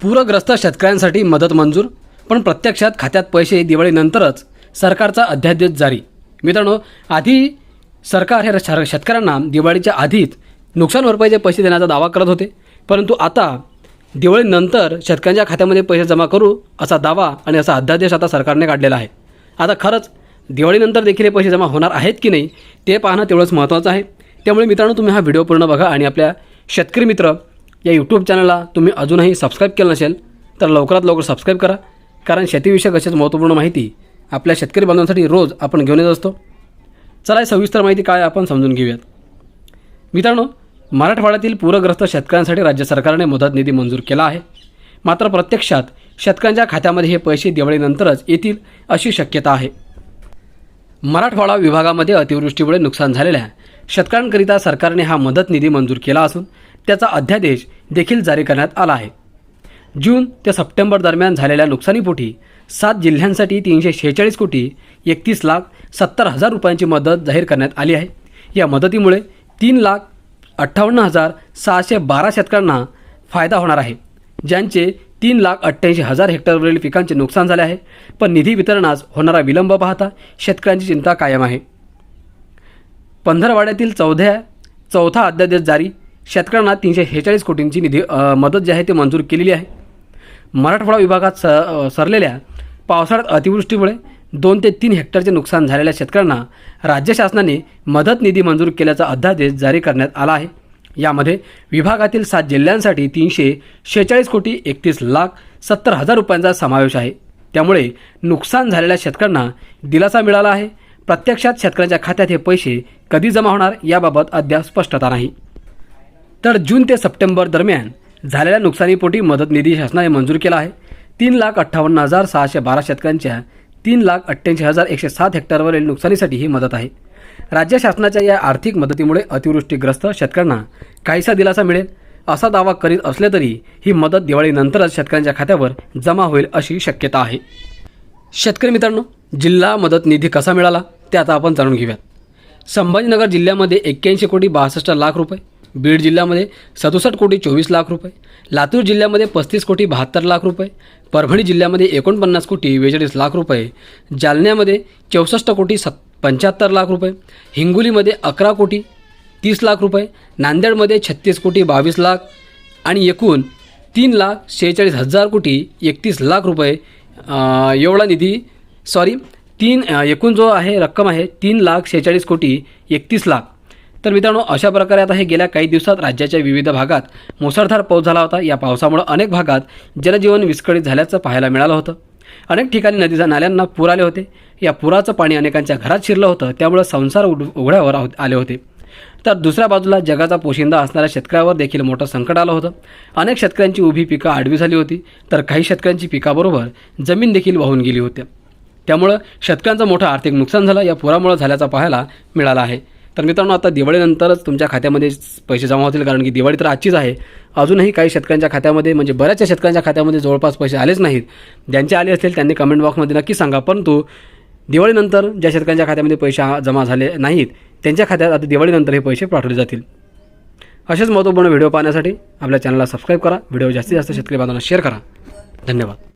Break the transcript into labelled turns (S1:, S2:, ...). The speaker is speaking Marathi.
S1: पूरग्रस्त शेतकऱ्यांसाठी मदत मंजूर पण प्रत्यक्षात खात्यात पैसे दिवाळीनंतरच सरकारचा अध्यादेश जारी. मित्रांनो आधी सरकार हे शेतकऱ्यांना दिवाळीच्या आधीच नुकसान भरपाईचे पैसे देण्याचा दावा करत होते. परंतु आता दिवाळीनंतर शेतकऱ्यांच्या खात्यामध्ये पैसे जमा करू असा दावा आणि असा अध्यादेश आता सरकारने काढलेला आहे. आता खरंच दिवाळीनंतर देखील हे पैसे जमा होणार आहेत की नाही ते पाहणं तेवढंच महत्त्वाचं आहे. त्यामुळे मित्रांनो तुम्ही हा व्हिडिओ पूर्ण बघा आणि आपल्या शेतकरी मित्र या यूट्यूब चॅनलला तुम्ही अजूनही सबस्क्राईब केलं नसेल तर लवकरात लवकर सबस्क्राईब करा. कारण शेतीविषयक अशीच महत्त्वपूर्ण माहिती आपल्या शेतकरी बांधवांसाठी रोज आपण घेऊन येत असतो. चला ही सविस्तर माहिती काय आपण समजून घेऊयात. मित्रांनो मराठवाड्यातील पूरग्रस्त शेतकऱ्यांसाठी राज्य सरकारने मुदत निधी मंजूर केला आहे. मात्र प्रत्यक्षात शेतकऱ्यांच्या खात्यामध्ये हे पैसे दिवाळीनंतरच येतील अशी शक्यता आहे. मराठवाडा विभागामध्ये अतिवृष्टीमुळे नुकसान झालेल्या शेतकऱ्यांकरिता सरकारने हा मदत निधी मंजूर केला असून त्याचा अध्यादेश देखील जारी करण्यात आला आहे. जून ते सप्टेंबर दरम्यान झालेल्या नुकसानीपोटी सात जिल्ह्यांसाठी तीनशे शेहेचाळीस कोटी एकतीस लाख सत्तर हजार रुपयांची मदत जाहीर करण्यात आली आहे. या मदतीमुळे तीन लाख अठ्ठावन्न हजार सहाशे बारा शेतकऱ्यांना फायदा होणार आहे ज्यांचे तीन लाख अठ्ठ्याऐंशी हजार हेक्टरवरील पिकांचे नुकसान झाले आहे. पण निधी वितरणास होणारा विलंब पाहता शेतकऱ्यांची चिंता कायम आहे. पंधरवाड्यातील चौथ्या चौथा अध्यादेश जारी शेतकऱ्यांना तीनशे शेहेचाळीस कोटींची निधी मदत जी आहे ती मंजूर केलेली आहे. मराठवाडा विभागात स सरलेल्या पावसाळ्यात अतिवृष्टीमुळे दोन ते तीन हेक्टरचे नुकसान झालेल्या शेतकऱ्यांना राज्य शासनाने मदत निधी मंजूर केल्याचा अध्यादेश जारी करण्यात आला आहे. यामध्ये विभागातील सात जिल्ह्यांसाठी तीनशे शेहेचाळीस कोटी एकतीस लाख सत्तर हजार रुपयांचा समावेश आहे. त्यामुळे नुकसान झालेल्या शेतकऱ्यांना दिलासा मिळाला आहे. प्रत्यक्षात शेतकऱ्यांच्या खात्यात हे पैसे कधी जमा होणार याबाबत अद्याप स्पष्टता नाही. तर जून ते सप्टेंबर दरम्यान झालेल्या नुकसानीपोटी मदत निधी शासनाने मंजूर केला आहे. तीन लाख अठ्ठावन्न हजार सहाशे बारा शेतकऱ्यांच्या तीन लाख अठ्ठ्याऐंशी हजार एकशे सात हेक्टरवरील नुकसानीसाठी ही मदत आहे. राज्य शासनाच्या या आर्थिक मदतीमुळे अतिवृष्टीग्रस्त शेतकऱ्यांना काहीसा दिलासा मिळेल असा दावा करीत असले तरी ही मदत दिवाळीनंतरच शेतकऱ्यांच्या खात्यावर जमा होईल अशी शक्यता आहे. शेतकरी मित्रांनो जिल्हा मदत निधी कसा मिळाला ते आता आपण जाणून घेऊयात. संभाजीनगर जिल्ह्यामध्ये एक्क्याऐंशी कोटी बासष्ट लाख रुपये बीड जिल्ह्यामध्ये सदुसष्ट कोटी चोवीस लाख रुपये लातूर जिल्ह्यामध्ये पस्तीस कोटी बहात्तर लाख रुपये परभणी जिल्ह्यामध्ये एकोणपन्नास कोटी बेचाळीस लाख रुपये जालन्यामध्ये चौसष्ट कोटी सत् पंच्याहत्तर लाख रुपये हिंगोलीमध्ये अकरा कोटी तीस लाख रुपये नांदेडमध्ये छत्तीस कोटी बावीस लाख आणि एकूण तीन लाख शेहेचाळीस हजार कोटी एकतीस लाख रुपये एवढा निधी सॉरी तीन एकूण जो आहे रक्कम आहे तीन लाख शेहेचाळीस कोटी एकतीस लाख. तर मित्रांनो अशा प्रकारे आता हे गेल्या काही दिवसात राज्याच्या विविध भागात मुसळधार पाऊस झाला होता. या पावसामुळे अनेक भागात जनजीवन विस्कळीत झाल्याचं पाहायला मिळालं होतं. अनेक ठिकाणी नदीच्या नाल्यांना पूर आले होते. या पुराचं पाणी अनेकांच्या घरात शिरलं होतं. त्यामुळं संसार उड उघड्यावर आले होते. तर दुसऱ्या बाजूला जगाचा पोशिंदा असणाऱ्या शेतकऱ्यावर देखील मोठं संकट आलं होतं. अनेक शेतकऱ्यांची उभी पिकं आडवी झाली होती. तर काही शेतकऱ्यांची पिकाबरोबर जमीन देखील वाहून गेली होती. त्यामुळं शेतकऱ्यांचं मोठं आर्थिक नुकसान झालं. या पुरामुळे झाल्याचं पाहायला मिळालं आहे. तर मित्रांनो आता दिवाळीनंतरच तुमच्या खात्यामध्ये पैसे जमा होतील कारण की दिवाळी तर आजचीच आहे. अजूनही काही शेतकऱ्यांच्या खात्यामध्ये म्हणजे बऱ्याचशा शेतकऱ्यांच्या खात्यामध्ये जवळपास पैसे आलेच नाहीत. ज्यांचे आले असतील त्यांनी कमेंट बॉक्समध्ये नक्की सांगा. परंतु दिवाळीनंतर ज्या शेतकऱ्यांच्या खात्यामध्ये पैसे जमा झाले नाहीत त्यांच्या खात्यात आता दिवाळीनंतर हे पैसे पाठवले जातील. असेच महत्त्वपूर्ण व्हिडिओ पाहण्यासाठी आपल्या चॅनलला सबस्क्राईब करा. व्हिडिओ जास्तीत जास्त शेतकरी बांधवांना शेअर करा. धन्यवाद.